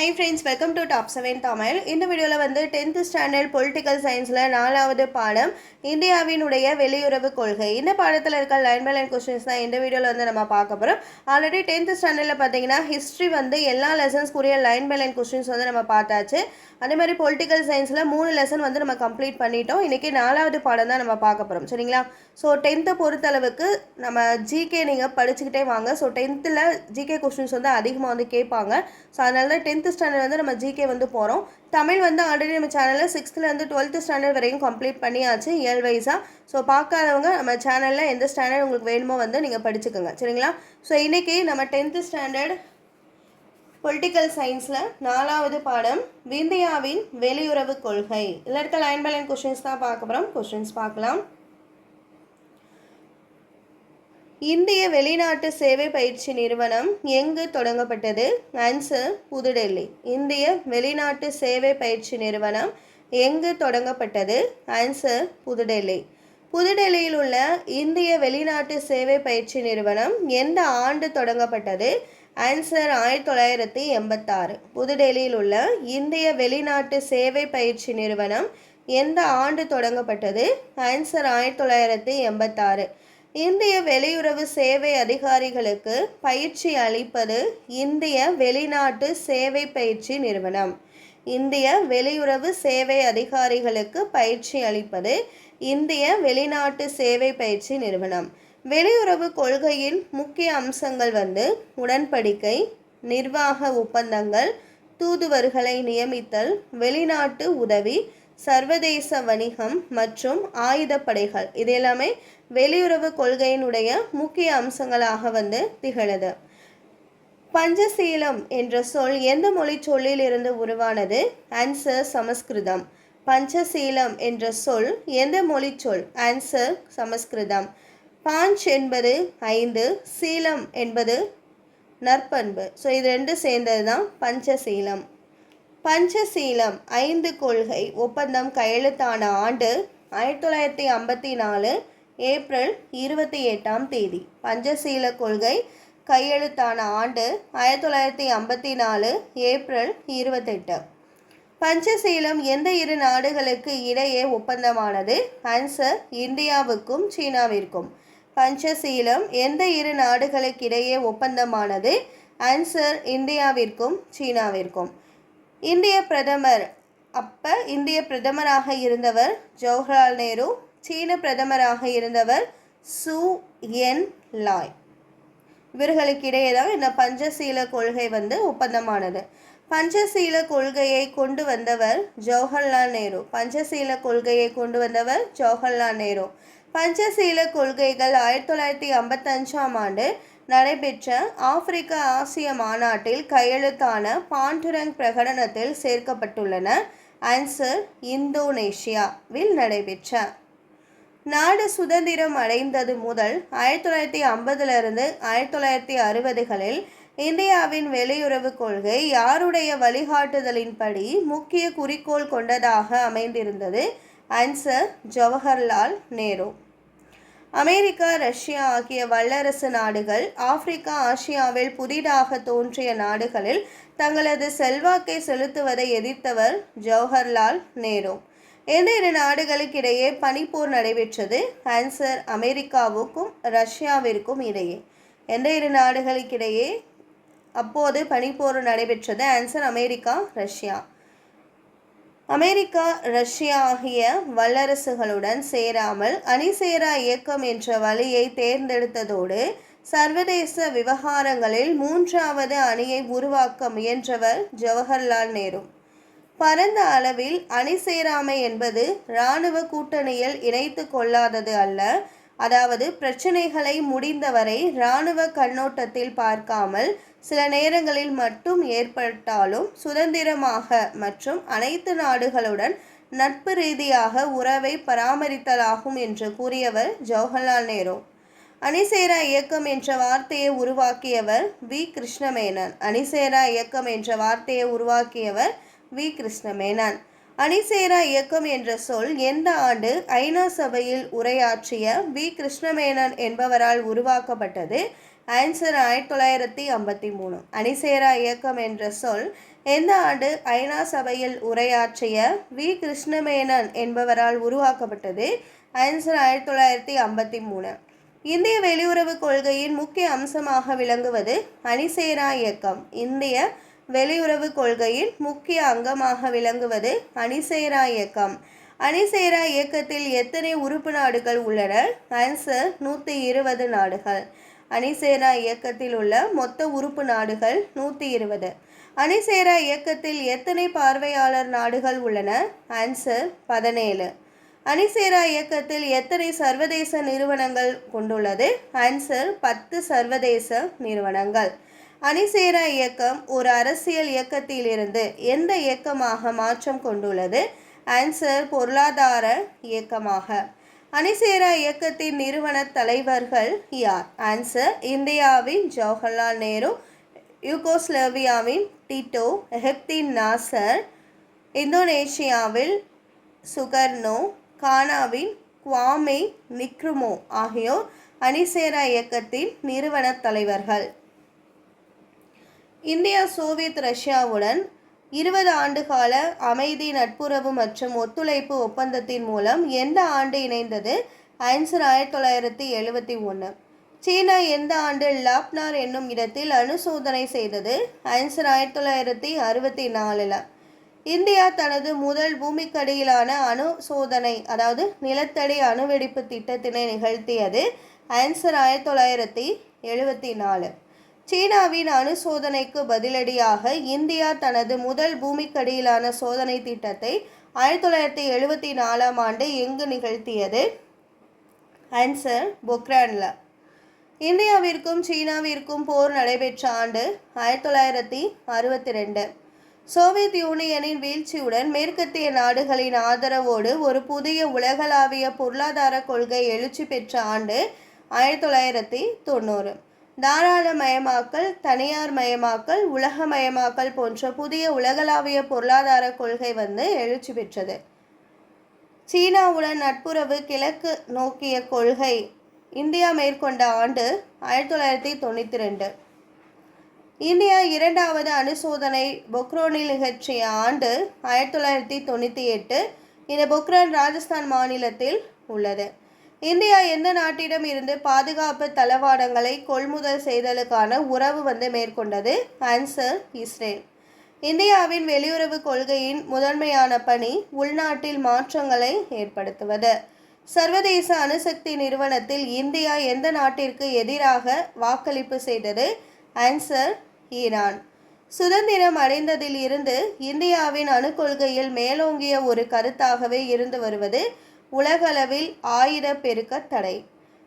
Hi friends welcome to top seven Tamil. இந்த வீடியோவில் வந்து டென்த்து ஸ்டாண்டர்ட் பொலிட்டிக்கல் சயின்ஸில் நாலாவது பாடம் இந்தியாவினுடைய வெளியுறவு கொள்கை. இந்த பாடத்தில் இருக்க லைன் பை லைன் கொஸ்டின்ஸ் தான் இந்த வீடியோவில் வந்து நம்ம பார்க்க போகிறோம் ஆல்ரெடி டென்த்து ஸ்டாண்டர்டில் பார்த்தீங்கன்னா ஹிஸ்ட்ரி வந்து எல்லா லெசன்ஸ்க்குரிய லைன் பை லைன் கொஸ்டின்ஸ் வந்து நம்ம பார்த்தாச்சு. அதே மாதிரி பொலிட்டிக்கல் சயின்ஸில் மூணு லெசன் வந்து நம்ம கம்ப்ளீட் பண்ணிட்டோம். இன்றைக்கி நாலாவது பாடம் தான் நம்ம பார்க்க போகிறோம் சரிங்களா? ஸோ டென்த்தை பொறுத்தளவுக்கு நம்ம ஜிகே நீங்கள் படிச்சுக்கிட்டே வாங்க. ஸோ டென்த்தில் ஜிகே கொஸ்டின்ஸ் வந்து அதிகமாக வந்து கேட்பாங்க. ஸோ அதனால தான் டென்த்து ஸ்டாண்டர்ட் வந்து நம்ம ஜிகே வந்து போகிறோம் தமிழ் வந்து ஆல்ரெடி நம்ம சேனலில் சிக்ஸ்த்துலேருந்து டுவெல்த்து ஸ்டாண்டர்ட் வரையும் கம்ப்ளீட் பண்ணியாச்சு இயல் வைஸாக ஸோ பார்க்காதவங்க நம்ம சேனலில் எந்த ஸ்டாண்டர்ட் உங்களுக்கு வேணுமோ வந்து நீங்கள் படிச்சுக்கோங்க. சரிங்களா? ஸோ இன்றைக்கி நம்ம டென்த்து ஸ்டாண்டர்ட் பொலிட்டிக்கல் சயின்ஸில் நாலாவது பாடம் இந்தியாவின் வெளியுறவு கொள்கை. இல்லை இருக்க லைன் பை லைன் கொஷின்ஸ் தான் பார்க்க போகிறோம் கொஷின்ஸ் பார்க்கலாம். இந்திய வெளிநாட்டு சேவை பயிற்சி நிறுவனம் எங்கு தொடங்கப்பட்டது? ஆன்சர் புதுடெல்லி. இந்திய வெளிநாட்டு சேவை பயிற்சி நிறுவனம் எங்கு தொடங்கப்பட்டது? ஆன்சர் புதுடெல்லி. புதுடெல்லியில் உள்ள இந்திய வெளிநாட்டு சேவை பயிற்சி நிறுவனம் எந்த ஆண்டு தொடங்கப்பட்டது? ஆன்சர் ஆயிரத்தி தொள்ளாயிரத்தி எண்பத்தாறு. புதுடெல்லியில் உள்ள இந்திய வெளிநாட்டு சேவை பயிற்சி நிறுவனம் எந்த ஆண்டு தொடங்கப்பட்டது? ஆன்சர் ஆயிரத்தி தொள்ளாயிரத்தி எண்பத்தாறு. இந்திய வெளியுறவு சேவை அதிகாரிகளுக்கு பயிற்சி அளிப்பது இந்திய வெளிநாட்டு சேவை பயிற்சி நிறுவனம். இந்திய வெளியுறவு சேவை அதிகாரிகளுக்கு பயிற்சி அளிப்பது இந்திய வெளிநாட்டு சேவை பயிற்சி நிறுவனம். வெளியுறவு கொள்கையின் முக்கிய அம்சங்கள் வந்து உடன்படிக்கை நிர்வாக ஒப்பந்தங்கள் தூதுவர்களை நியமித்தல் வெளிநாட்டு உதவி சர்வதேச வணிகம் மற்றும் ஆயுதப்படைகள் இது எல்லாமே வெளியுறவு கொள்கையினுடைய முக்கிய அம்சங்களாக வந்து திகழது. பஞ்சசீலம் என்ற சொல் எந்த மொழி சொல்லில் இருந்து உருவானது? ஆன்சர் சமஸ்கிருதம். பஞ்சசீலம் என்ற சொல் எந்த மொழி சொல்? ஆன்சர் சமஸ்கிருதம். பாஞ்ச் என்பது ஐந்து சீலம் என்பது நற்பண்பு. ஸோ இது ரெண்டு சேர்ந்தது தான் பஞ்சசீலம். பஞ்சசீலம் ஐந்து கொள்கை ஒப்பந்தம் கையெழுத்தான ஆண்டு ஆயிரத்தி தொள்ளாயிரத்தி ஐம்பத்தி நாலு ஏப்ரல் இருபத்தி எட்டாம் தேதி. பஞ்சசீல கொள்கை கையெழுத்தான ஆண்டு ஆயிரத்தி தொள்ளாயிரத்தி ஐம்பத்தி நாலு ஏப்ரல் இருபத்தெட்டு. பஞ்சசீலம் எந்த இரு நாடுகளுக்கு இடையே ஒப்பந்தமானது? ஆன்சர் இந்தியாவுக்கும் சீனாவிற்கும். பஞ்சசீலம் எந்த இரு நாடுகளுக்கிடையே ஒப்பந்தமானது? ஆன்சர் இந்தியாவிற்கும் சீனாவிற்கும். இந்திய பிரதமர் அப்போ இந்திய பிரதமராக இருந்தவர் ஜவஹர்லால் நேரு சீன பிரதமராக இருந்தவர் சு என் லாய். இவர்களுக்கிடையே தான் இந்த பஞ்சசீல கொள்கை வந்து ஒப்பந்தமானது. பஞ்சசீல கொள்கையை கொண்டு வந்தவர் ஜவஹர்லால் நேரு. பஞ்சசீல கொள்கையை கொண்டு வந்தவர் ஜவஹர்லால் நேரு. பஞ்சசீல கொள்கைகள் ஆயிரத்தி தொள்ளாயிரத்தி ஐம்பத்தஞ்சாம் ஆண்டு நடைபெற்ற ஆப்பிரிக்க ஆசிய மாநாட்டில் கையெழுத்தான பாண்டுரங் பிரகடனத்தில் சேர்க்கப்பட்டுள்ளன. ஆன்சர் இந்தோனேஷியாவில் நடைபெற்ற. நாடு சுதந்திரம் அடைந்தது முதல் ஆயிரத்தி தொள்ளாயிரத்தி ஐம்பதிலிருந்து ஆயிரத்தி தொள்ளாயிரத்தி அறுபதுகளில் இந்தியாவின் வெளியுறவு கொள்கை யாருடைய வழிகாட்டுதலின்படி முக்கிய குறிக்கோள் கொண்டதாக அமைந்திருந்தது? Answer Jawaharlal Nehru. America Russia ஆகிய வல்லரசு நாடுகள் ஆப்பிரிக்கா ஆசியாவில் புதிதாக தோன்றிய நாடுகளில் தங்களது செல்வாக்கை செலுத்துவதை எதிர்த்தவர் ஜவஹர்லால் நேரு. எந்த இரு நாடுகளுக்கிடையே பனிப்போர் நடைபெற்றது. ஆன்சர் அமெரிக்காவுக்கும் ரஷ்யாவிற்கும் இடையே. எந்த இரு நாடுகளுக்கிடையே அப்போது பனிப்போர் நடைபெற்றது. Answer America Russia. America Russia ஆகிய வல்லரசுகளுடன் சேராமல் அணிசேரா இயக்கம் என்ற வழியை தேர்ந்தெடுத்ததோடு சர்வதேச விவகாரங்களில் மூன்றாவது அணியை உருவாக்க முயன்றவர் ஜவஹர்லால் நேரு. பரந்த அளவில் அணி சேராமை என்பது இராணுவ கூட்டணியில் இணைத்து கொள்ளாதது அல்ல அதாவது பிரச்சனைகளை முடிந்தவரை இராணுவ கண்ணோட்டத்தில் பார்க்காமல் சில நேரங்களில் மட்டும் ஏற்பட்டாலும் சுதந்திரமாக மற்றும் அனைத்து நாடுகளுடன் நட்பு ரீதியாக உறவை பராமரித்தலாகும் என்று கூறியவர் ஜவஹர்லால் நேரு. அணிசேரா இயக்கம் என்ற வார்த்தையை உருவாக்கியவர் வி. கிருஷ்ணமேனன். அணிசேரா இயக்கம் என்ற வார்த்தையை உருவாக்கியவர் வி. கிருஷ்ணமேனன். அணிசேரா இயக்கம் என்ற சொல் எந்த ஆண்டு ஐநா சபையில் உரையாற்றிய வி. கிருஷ்ணமேனன் என்பவரால் உருவாக்கப்பட்டது? ஆன்சர் ஆயிரத்தி தொள்ளாயிரத்தி ஐம்பத்தி மூணு. அணிசேரா இயக்கம் என்ற சொல் எந்த ஆண்டு ஐநா சபையில் உரையாற்றிய வி. கிருஷ்ணமேனன் என்பவரால் உருவாக்கப்பட்டது? ஆன்சர் ஆயிரத்தி தொள்ளாயிரத்தி ஐம்பத்தி மூணு. இந்திய வெளியுறவு கொள்கையின் முக்கிய அம்சமாக விளங்குவது அணிசேரா இயக்கம். இந்திய வெளியுறவு கொள்கையின் முக்கிய அங்கமாக விளங்குவது அணிசேரா இயக்கம். அணிசேரா இயக்கத்தில் எத்தனை உறுப்பு நாடுகள் உள்ளன? ஆன்சர் நூற்றி இருபது நாடுகள். அணிசேரா இயக்கத்தில் உள்ள மொத்த உறுப்பு நாடுகள் நூற்றி இருபது. அணிசேரா இயக்கத்தில் எத்தனை பார்வையாளர் நாடுகள் உள்ளன? ஆன்சர் பதினேழு. அணிசேரா இயக்கத்தில் எத்தனை சர்வதேச நிறுவனங்கள் கொண்டுள்ளது? ஆன்சர் பத்து சர்வதேச நிறுவனங்கள். அணிசேரா இயக்கம் ஒரு அரசியல் இயக்கத்திலிருந்து எந்த இயக்கமாக மாற்றம் கொண்டுள்ளது? ஆன்சர் பொருளாதார இயக்கமாக. அணிசேரா இயக்கத்தின் நிறுவன தலைவர்கள் யார்? ஆன்சர் இந்தியாவின் ஜவஹர்லால் நேரு யூகோஸ்லோவியாவின் டிட்டோ எஹப்தின் நாசர் இந்தோனேஷியாவில் சுகர்னோ கானாவின் குவாமே நிக்ருமோ ஆகியோர் அணிசேரா இயக்கத்தின் நிறுவன தலைவர்கள். இந்தியா சோவியத் ரஷ்யாவுடன் இருபது ஆண்டுகால அமைதி நட்புறவு மற்றும் ஒத்துழைப்பு ஒப்பந்தத்தின் மூலம் எந்த ஆண்டு இணைந்தது? ஐன்சர் ஆயிரத்தி தொள்ளாயிரத்தி எழுபத்தி ஒன்று சீனா எந்த ஆண்டு லாப்னார் என்னும் இடத்தில் அணுசோதனை செய்தது? ஐன்சர் ஆயிரத்தி தொள்ளாயிரத்தி அறுபத்தி நாலில். இந்தியா தனது முதல் பூமிக்கடியிலான அணு சோதனை அதாவது நிலத்தடி அணுவெடிப்பு திட்டத்தினை நிகழ்த்தியது ஐன்சர் ஆயிரத்தி தொள்ளாயிரத்தி எழுபத்தி நாலு. சீனாவின் அணு சோதனைக்கு பதிலடியாக இந்தியா தனது முதல் பூமிக்கடியிலான சோதனை திட்டத்தை ஆயிரத்தி தொள்ளாயிரத்தி எழுபத்தி நாலாம் ஆண்டு எங்கு நிகழ்த்தியது. ஆன்சர் பொக்ரான்ல இந்தியாவிற்கும் சீனாவிற்கும் போர் நடைபெற்ற ஆண்டு ஆயிரத்தி தொள்ளாயிரத்தி அறுபத்தி ரெண்டு சோவியத் யூனியனின் வீழ்ச்சியுடன் மேற்கத்திய நாடுகளின் ஆதரவோடு ஒரு புதிய உலகளாவிய பொருளாதார கொள்கை எழுச்சி பெற்ற ஆண்டு ஆயிரத்தி தொள்ளாயிரத்தி தொண்ணூறு. தாராளமயமாக்கல் தனியார் மயமாக்கல் உலகமயமாக்கல் போன்ற புதிய உலகளாவிய பொருளாதார கொள்கை வந்து எழுச்சி பெற்றது. சீனாவுடன் நட்புறவு கிழக்கு நோக்கிய கொள்கை இந்தியா மேற்கொண்ட ஆண்டு ஆயிரத்தி தொள்ளாயிரத்தி தொண்ணூற்றி ரெண்டு இந்தியா இரண்டாவது அணுசோதனை பொக்ரோனில் நிகழ்ச்சிய ஆண்டு ஆயிரத்தி தொள்ளாயிரத்தி தொண்ணூற்றி எட்டு இந்த பொக்ரான் ராஜஸ்தான் மாநிலத்தில் உள்ளது. இந்தியா எந்த நாட்டிடம் இருந்து பாதுகாப்பு தளவாடங்களை கொள்முதல் செய்தலுக்கான உறவு வந்து மேற்கொண்டது? ஆன்சர் இஸ்ரேல் இந்தியாவின் வெளியுறவு கொள்கையின் முதன்மையான பணி உள்நாட்டில் மாற்றங்களை ஏற்படுத்துவது. சர்வதேச அணுசக்தி நிறுவனத்தில் இந்தியா எந்த நாட்டிற்கு எதிராக வாக்களிப்பு செய்தது? Answer Iran. சுதந்திரம் அடைந்ததில் இருந்து இந்தியாவின் அணுக்கொள்கையில் மேலோங்கிய ஒரு கருத்தாகவே இருந்து வருவது உலகளவில் ஆயுத பெருக்க தடை.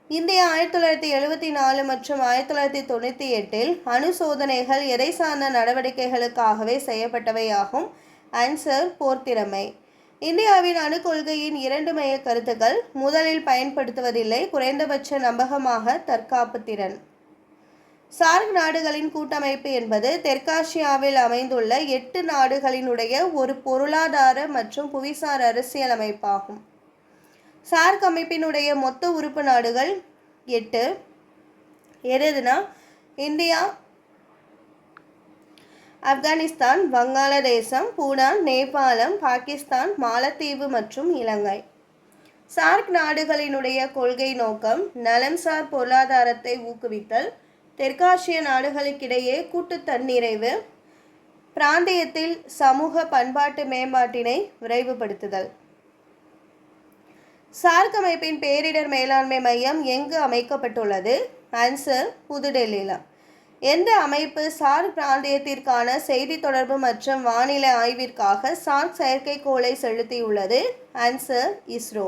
இந்தியா ஆயிரத்தி தொள்ளாயிரத்தி எழுபத்தி நாலு மற்றும் ஆயிரத்தி தொள்ளாயிரத்தி தொண்ணூற்றி எட்டில் அணு சோதனைகள் எதை சார்ந்த நடவடிக்கைகளுக்காகவே செய்யப்பட்டவையாகும்? ஆன்சர் போர்த்திறமை. இந்தியாவின் அணு கொள்கையின் இரண்டு மைய கருத்துக்கள் முதலில் பயன்படுத்துவதில்லை குறைந்தபட்ச நம்பகமாக தற்காப்பு திறன். சார்க் நாடுகளின் கூட்டமைப்பு என்பது தெற்காசியாவில் அமைந்துள்ள எட்டு நாடுகளினுடைய ஒரு பொருளாதார மற்றும் புவிசார் அரசியல் அமைப்பாகும் சார்க் அமைப்பினுடைய மொத்த உறுப்பு நாடுகள் எட்டு. எதுனா இந்தியா ஆப்கானிஸ்தான் வங்காளதேசம் பூடான் நேபாளம் பாகிஸ்தான் மாலத்தீவு மற்றும் இலங்கை. சார்க் நாடுகளினுடைய கொள்கை நோக்கம் நலன்சார் பொருளாதாரத்தை ஊக்குவித்தல் தெற்காசிய நாடுகளுக்கிடையே கூட்டு தன்னிறைவு பிராந்தியத்தில் சமூக பண்பாட்டு மேம்பாட்டினை விரைவுபடுத்துதல். சார்க் அமைப்பின் பேரிடர் மேலாண்மை மையம் எங்கு அமைக்கப்பட்டுள்ளது? ஆன்சர் புதுடெல்லியில். எந்த அமைப்பு சார்க் பிராந்தியத்திற்கான செய்தி தொடர்பு மற்றும் வானிலை ஆய்விற்காக சார்க் செயற்கைக்கோளை செலுத்தியுள்ளது? ஆன்சர் இஸ்ரோ.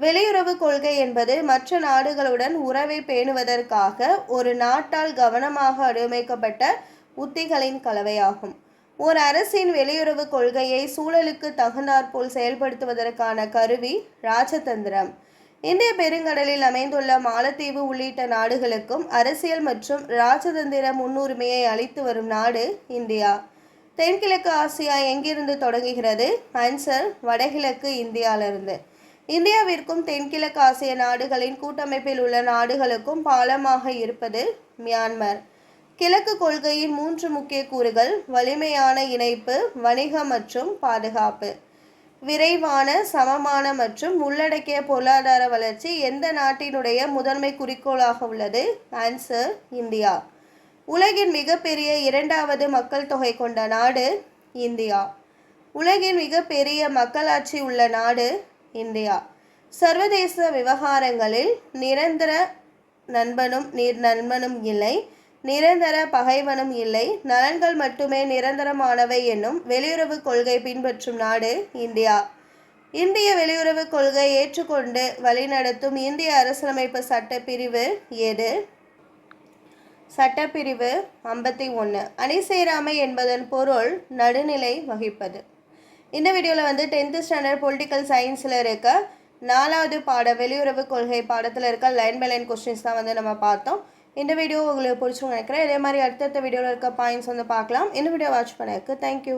வெளியுறவு கொள்கை என்பது மற்ற நாடுகளுடன் உறவை பேணுவதற்காக ஒரு நாட்டால் கவனமாக வடிவமைக்கப்பட்ட உத்திகளின் கலவையாகும். ஒரு அரசின் வெளியுறவு கொள்கையை சூழலுக்கு தகுந்தாற்போல் செயல்படுத்துவதற்கான கருவி ராஜதந்திரம் இந்திய பெருங்கடலில் அமைந்துள்ள மாலத்தீவு உள்ளிட்ட நாடுகளுக்கும் அரசியல் மற்றும் ராஜதந்திர முன்னுரிமையை அளித்து வரும் நாடு இந்தியா. தென்கிழக்கு ஆசியா எங்கிருந்து தொடங்குகிறது? ஆன்சர் வடகிழக்கு இந்தியாவிலிருந்து. இந்தியாவிற்கும் தென்கிழக்கு ஆசிய நாடுகளின் கூட்டமைப்பில் உள்ள நாடுகளுக்கும் பாலமாக இருப்பது மியான்மர். கிழக்கு கொள்கையின் மூன்று முக்கிய கூறுகள் வலிமையான இணைப்பு வணிக மற்றும் பாதுகாப்பு. விரைவான சமமான மற்றும் உள்ளடக்கிய பொருளாதார வளர்ச்சி எந்த நாட்டினுடைய முதன்மை குறிக்கோளாக உள்ளது? Answer India. உலகின் மிகப்பெரிய இரண்டாவது மக்கள் தொகை கொண்ட நாடு இந்தியா. உலகின் மிகப்பெரிய மக்களாட்சி உள்ள நாடு இந்தியா. சர்வதேச விவகாரங்களில் நிரந்தர நண்பனும் நீர் நண்பனும் இல்லை. நிரந்தர பகைவனும் இல்லை. நலன்கள் மட்டுமே நிரந்தரமானவை என்னும் வெளியுறவு கொள்கை பின்பற்றும் நாடு இந்தியா. இந்திய வெளியுறவு கொள்கை ஏற்றுக்கொண்டு வழிநடத்தும் இந்திய அரசியலமைப்பு சட்டப்பிரிவு எது சட்டப்பிரிவு ஐம்பத்தி ஒன்று அணி சேராமை என்பதன் பொருள் நடுநிலை வகிப்பது. இந்த வீடியோவில் வந்து டென்த்து ஸ்டாண்டர்ட் பொலிட்டிக்கல் சயின்ஸில் இருக்க நாலாவது பாட வெளியுறவு கொள்கை பாடத்தில் இருக்க லைன் பை லைன் கொஸ்டின்ஸ் தான் வந்து நம்ம பார்த்தோம். இந்த வீடியோ உங்களுக்கு பிடிச்சுன்னு நினைக்கிறேன். இதே மாதிரி அடுத்தடுத்த வீடியோவில் இருக்க பாயிண்ட்ஸ் வந்து பார்க்கலாம். இந்த வீடியோ வாட்ச் பண்ணதுக்கு தேங்க்யூ